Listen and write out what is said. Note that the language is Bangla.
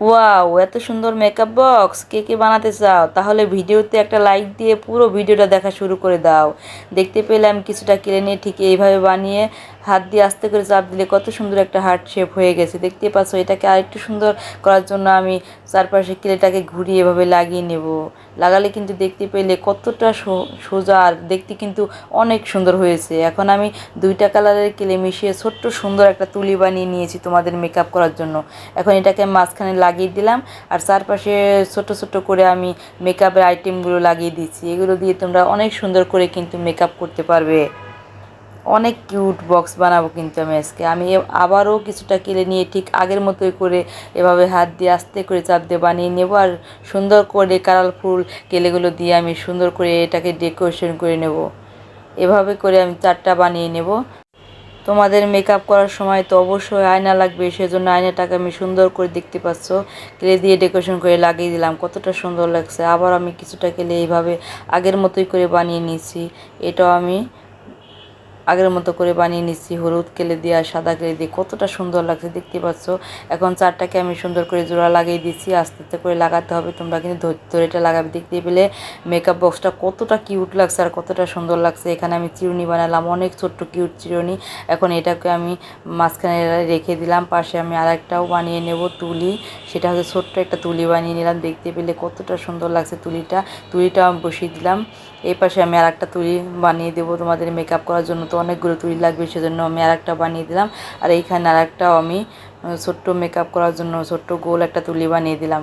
ওয়াও এত সুন্দর মেকআপ বক্স কে কে বানাতে চাও? তাহলে ভিডিওতে একটা লাইক দিয়ে পুরো ভিডিওটা দেখা শুরু করে দাও। দেখতে পেলাম কিছুটা কেড়ে নিয়ে ঠিক এইভাবে বানিয়ে হাত দিয়ে আস্তে করে চাপ দিলে কত সুন্দর একটা হার্ট শেপ হয়ে গেছে। দেখতে পাচ্ছ, এটাকে আরেকটু সুন্দর করার জন্য আমি চারপাশে কিলেটাকে ঘুরিয়ে এভাবে লাগিয়ে নেব। লাগালে কিন্তু দেখতে পেলে কতটা সোজা আর দেখতে কিন্তু অনেক সুন্দর হয়েছে। এখন আমি দুইটা কালারের কিলে মিশিয়ে ছোট্ট সুন্দর একটা তুলি বানিয়ে নিয়েছি তোমাদের মেকআপ করার জন্য। এখন এটাকে মাঝখানে লাগিয়ে দিলাম। আর চারপাশে ছোট ছোট করে আমি মেকআপের আইটেমগুলো লাগিয়ে দিচ্ছি। এগুলো দিয়ে তোমরা অনেক সুন্দর করে কিন্তু মেকআপ করতে পারবে। অনেক কিউট বক্স বানাবো কিন্তু আমি আজকে। আমি আবারও কিছুটা কেলে নিয়ে ঠিক আগের মতোই করে এভাবে হাত দিয়ে আস্তে করে চাপ দিয়ে বানিয়ে নেব। আর সুন্দর করে কালারফুল কেলেগুলো দিয়ে আমি সুন্দর করে এটাকে ডেকোরেশন করে নেব। এভাবে করে আমি চারটা বানিয়ে নেব। তোমাদের মেকআপ করার সময় তো অবশ্যই আয়না লাগবে, সেজন্য আয়নাটাকে আমি সুন্দর করে দেখতে পাচ্ছ। ক্লে দিয়ে ডেকোরেশন করে লাগিয়ে দিলাম, কতটা সুন্দর লাগছে। আবার আমি কিছুটা কেলে এইভাবে আগের মতোই করে বানিয়ে নিয়েছি। এটাও আমি আগের মতো করে বানিয়ে নিচ্ছি, হলুদ কেলে দিয়ে আর সাদা কেলে দিয়ে। কতটা সুন্দর লাগছে, দেখতে পাচ্ছ? এখন চারটাকে আমি সুন্দর করে জোড়া লাগিয়ে দিচ্ছি, আস্তে আস্তে করে লাগাতে হবে। তোমরা কিন্তু ধৈর্য ধরে এটা লাগাবে, দেখতে পেলে মেকআপ বক্সটা কতটা কিউট লাগছে আর কতটা সুন্দর লাগছে। এখানে আমি চিরুনি বানালাম, অনেক ছোট্ট কিউট চিরুনি। এখন এটাকে আমি মাঝখানে রেখে দিলাম, পাশে আমি আরেকটাও বানিয়ে নেব তুলি। সেটা হচ্ছে ছোট্ট একটা তুলি বানিয়ে নিলাম, দেখতে পেলে কতটা সুন্দর লাগছে তুলিটা। তুলিটা বসিয়ে দিলাম, এই পাশে আমি আর একটা তুলি বানিয়ে দেবো তোমাদের মেকআপ করার জন্য। তো অনেকগুলো তুলি লাগবে, সেজন্য আমি আর একটা বানিয়ে দিলাম। আর এইখানে আর একটাও আমি ছোট্ট মেকআপ করার জন্য ছোট্ট গোল একটা তুলি বানিয়ে দিলাম।